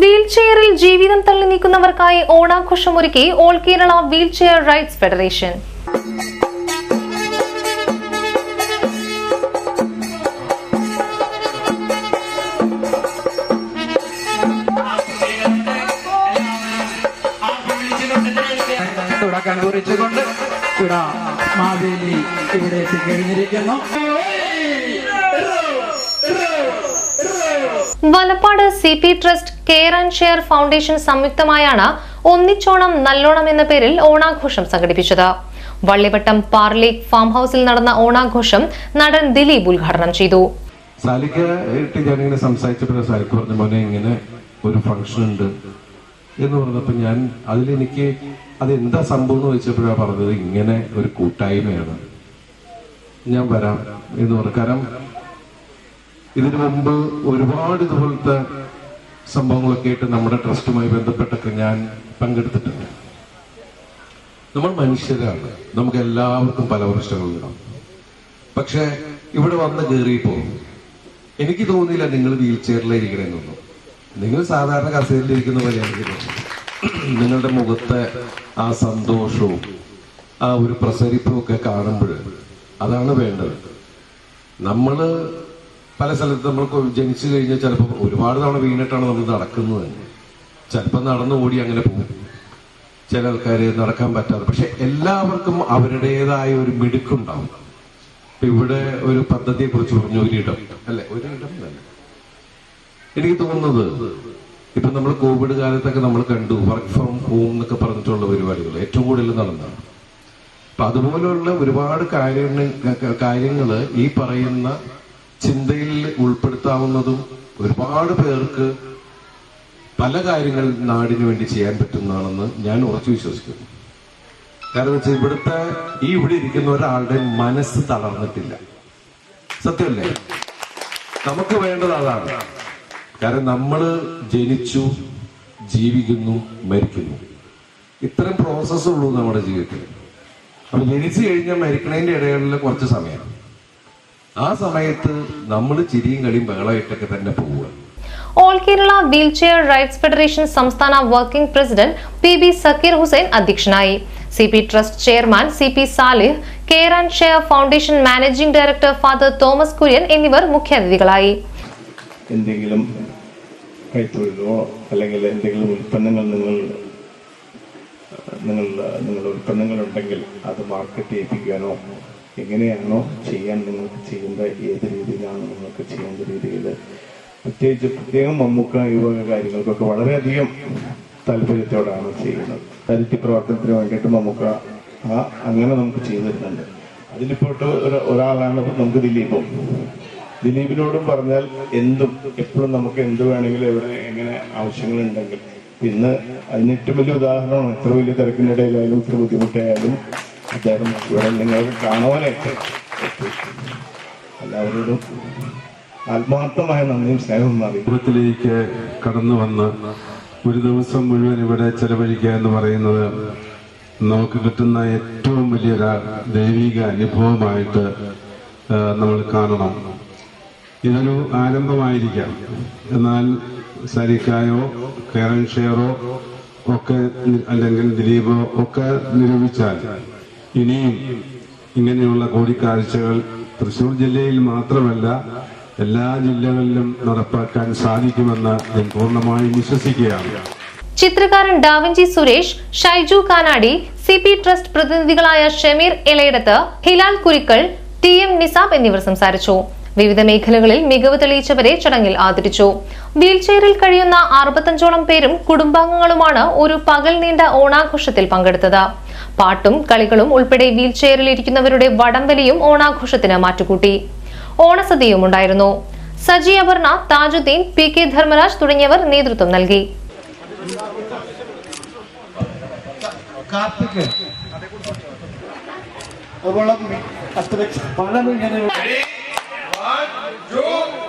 Wheel ചെയറിൽ ജീവിതം തള്ളി നീക്കുന്നവർക്കായി ഓണാഘോഷമൊരുക്കി all Kerala wheelchair rights federation. Maveli ഇവിടെ എത്തിക്കഴിഞ്ഞിരിക്കുന്നു. Valappad C P trust care and share foundation സംയുക്തമായാണ് ഒന്നിച്ചോണം നല്ലോണം എന്ന പേരിൽ ഓണാഘോഷം സംഘടിപ്പിച്ചത്. വള്ളിവട്ടം പാർലേക്ക് ഫാം ഹൗസിൽ നടന്ന ഓണാഘോഷം നടൻ ദിലീപ് ഉദ്ഘാടനം ചെയ്തു. സാലിക്ക് ആയിട്ട് ഞാനിങ്ങനെ സംസാരിച്ചപ്പോൾ സാലിക്ക് പറഞ്ഞു മോനെ ഇങ്ങനെ ഒരു ഫംഗ്ഷൻ ഉണ്ട് എന്ന് പറഞ്ഞപ്പോൾ ഞാൻ അതിലെനിക്ക് അതെന്താ സംഭവം എന്ന് വെച്ചപ്പോഴാണ് പറഞ്ഞത് ഇങ്ങനെ ഒരു കൂട്ടായ്മയാണ്. ഞാൻ വരാം. എന്ന് പറഞ്ഞു. കാരണം ഇതിനു മുമ്പ് ഒരുപാട് ഇതുപോലത്തെ സംഭവങ്ങളൊക്കെ ആയിട്ട് നമ്മുടെ ട്രസ്റ്റുമായി ബന്ധപ്പെട്ടൊക്കെ ഞാൻ പങ്കെടുത്തിട്ടുണ്ട്. നമ്മൾ മനുഷ്യരാണ്. നമുക്ക് എല്ലാവർക്കും പല പ്രശ്നങ്ങളുണ്ടാവും. പക്ഷെ ഇവിടെ വന്ന് കയറിയപ്പോ എനിക്ക് തോന്നിയില്ല നിങ്ങൾ വീൽ ചെയറിലിരിക്കണമെന്നൊന്നും നിങ്ങൾ സാധാരണ കസേരയിലിരിക്കുന്ന പോലെയാണ് നിങ്ങളുടെ മുഖത്തെ ആ സന്തോഷവും ആ ഒരു പ്രസരിപ്പും ഒക്കെ കാണുമ്പോൾ അതാണ് വേണ്ടത്. നമ്മൾ പല സ്ഥലത്ത് നമ്മൾ ജനിച്ചു കഴിഞ്ഞാൽ ചിലപ്പോൾ ഒരുപാട് തവണ വീണിട്ടാണ് നമ്മൾ നടക്കുന്നത്. തന്നെ ചിലപ്പോൾ നടന്നു ഓടി അങ്ങനെ പോകും. ചില ആൾക്കാർ നടക്കാൻ പറ്റാതെ. പക്ഷെ എല്ലാവർക്കും അവരുടേതായ ഒരു മിടുക്കുണ്ടാവും. ഇവിടെ ഒരു പദ്ധതിയെ കുറിച്ച് പറഞ്ഞു ഒരിടം അല്ലെ? ഒരിടം തന്നെ. എനിക്ക് തോന്നുന്നത് ഇപ്പൊ നമ്മൾ കോവിഡ് കാലത്തൊക്കെ നമ്മൾ കണ്ടു വർക്ക് ഫ്രം ഹോം എന്നൊക്കെ പറഞ്ഞിട്ടുള്ള പരിപാടികൾ ഏറ്റവും കൂടുതൽ നടന്നതാണ്. അപ്പൊ അതുപോലുള്ള ഒരുപാട് കാര്യങ്ങൾ കാര്യങ്ങൾ ഈ പറയുന്ന ചിന്തയിൽ ഉൾപ്പെടുത്താവുന്നതും ഒരുപാട് പേർക്ക് പല കാര്യങ്ങൾ നാടിനു വേണ്ടി ചെയ്യാൻ പറ്റുന്നതാണെന്ന് ഞാൻ ഉറച്ചു വിശ്വസിക്കുന്നു. കാരണം വെച്ചാൽ ഇവിടുത്തെ ഈ ഇവിടെ ഇരിക്കുന്ന ഒരാളുടെ മനസ്സ് തളർന്നിട്ടില്ല. സത്യമല്ലേ? നമുക്ക് വേണ്ടത് അതാണ്. കാരണം നമ്മൾ ജനിച്ചു ജീവിക്കുന്നു മരിക്കുന്നു. ഇത്തരം പ്രോസസ്സുള്ളൂ നമ്മുടെ ജീവിതത്തിൽ. അപ്പൊ ജനിച്ചു കഴിഞ്ഞാൽ മരിക്കണതിന്റെ ഇടയിലുള്ള കുറച്ച് സമയം. ആ സമയത്ത് നമ്മൾ ചിരിയും കളിയും ബഹളമായിട്ടൊക്കെ തന്നെ പോവുക. All Kerala wheelchair rights federation സംസ്ഥാന working president P B Zakir Hussain അധ്യക്ഷനായി. C P trust chairman C P Salih care and share foundation managing director father Thomas Kurian എന്നിവർ മുഖ്യാതിഥികളായി. എന്തെങ്കിലും കൈത്തൊഴിലോ അല്ലെങ്കിൽ എന്തെങ്കിലും ഉൽപ്പന്നങ്ങൾ നിങ്ങൾ നിങ്ങൾ നിങ്ങളുടെ ഉൽപ്പന്നങ്ങൾ ഉണ്ടെങ്കിൽ അത് മാർക്കറ്റ് ചെയ്യിപ്പിക്കാനോ എങ്ങനെയാണോ ചെയ്യാൻ നിങ്ങൾക്ക് ചെയ്യേണ്ട ഏത് രീതിയിലാണ് നിങ്ങൾക്ക് ചെയ്യേണ്ട രീതിയിൽ പ്രത്യേകിച്ച് പ്രത്യേകം മമ്മൂക്ക ഈ വക കാര്യങ്ങൾക്കൊക്കെ വളരെയധികം താല്പര്യത്തോടാണ് ചെയ്യുന്നത്. ചാരിറ്റി പ്രവർത്തനത്തിന് വേണ്ടിയിട്ട് മമ്മൂക്ക ആ അങ്ങനെ നമുക്ക് ചെയ്തു തരുന്നുണ്ട്. അതിലിപ്പോട്ട് ഒരു ഒരാളാണ് നമുക്ക് ദിലീപും. ദിലീപിനോടും പറഞ്ഞാൽ എന്തും എപ്പോഴും നമുക്ക് എന്ത് വേണമെങ്കിലും എവിടെ എങ്ങനെ ആവശ്യങ്ങളുണ്ടെങ്കിൽ. പിന്നെ അതിന് ഏറ്റവും വലിയ ഉദാഹരണമാണ് എത്ര വലിയ തിരക്കിനിടയിലായാലും ഇത്ര ബുദ്ധിമുട്ടായാലും അദ്ദേഹം ഇവിടെ നിങ്ങൾക്ക് കാണുവാനായിട്ട്. എല്ലാവരോടും ആത്മാർത്ഥമായ നന്ദിയും സ്നേഹവും അറിയിക്കും കടന്നു വന്ന് ഒരു ദിവസം മുഴുവൻ ഇവിടെ ചെലവഴിക്കുക എന്ന് പറയുന്നത് നമുക്ക് കിട്ടുന്ന ഏറ്റവും വലിയൊരു ദൈവിക അനുഭവമായിട്ട് നമ്മൾ കാണണം. ഇതൊരു ആരംഭമായിരിക്കാം. എന്നാൽ സരിക്കായോ കേരൻ ഷെയറോ ഒക്കെ അല്ലെങ്കിൽ ദിലീപോ ഒക്കെ നിരൂപിച്ചാൽ ഇനിയും ഇങ്ങനെയുള്ള കൂടിക്കാഴ്ചകൾ തൃശൂർ ജില്ലയിൽ മാത്രമല്ല എല്ലാ ജില്ലകളിലും നടപ്പാക്കാൻ സാധിക്കുമെന്ന് ഞാൻ പൂർണമായും വിശ്വസിക്കുകയാണ്. ചിത്രകാരൻ Da Vinci Suresh Shaiju Kanadi C P trust പ്രതിനിധികളായ Shameer Elayidath Hilal Kurikkal T M Nisab എന്നിവർ സംസാരിച്ചു. വിവിധ മേഖലകളിൽ മികവ് തെളിയിച്ചവരെ ചടങ്ങിൽ ആദരിച്ചു. വീൽചെയറിൽ കഴിയുന്ന അറുപത്തഞ്ചോളം പേരും കുടുംബാംഗങ്ങളുമാണ് ഒരു പകൽ നീണ്ട ഓണാഘോഷത്തിൽ പങ്കെടുത്തത്. പാട്ടും കളികളും ഉൾപ്പെടെ വീൽചെയറിൽ ഇരിക്കുന്നവരുടെ വടംവലിയും ഓണാഘോഷത്തിന് മാറ്റുകൂട്ടി. ഓണസദ്യയും ഉണ്ടായിരുന്നു. സജി അപർണ താജുദ്ദീൻ പി കെ ധർമ്മരാജ് തുടങ്ങിയവർ നേതൃത്വം നൽകി. അതുപോലെ അത്ര പണം ഇങ്ങനെ Jung!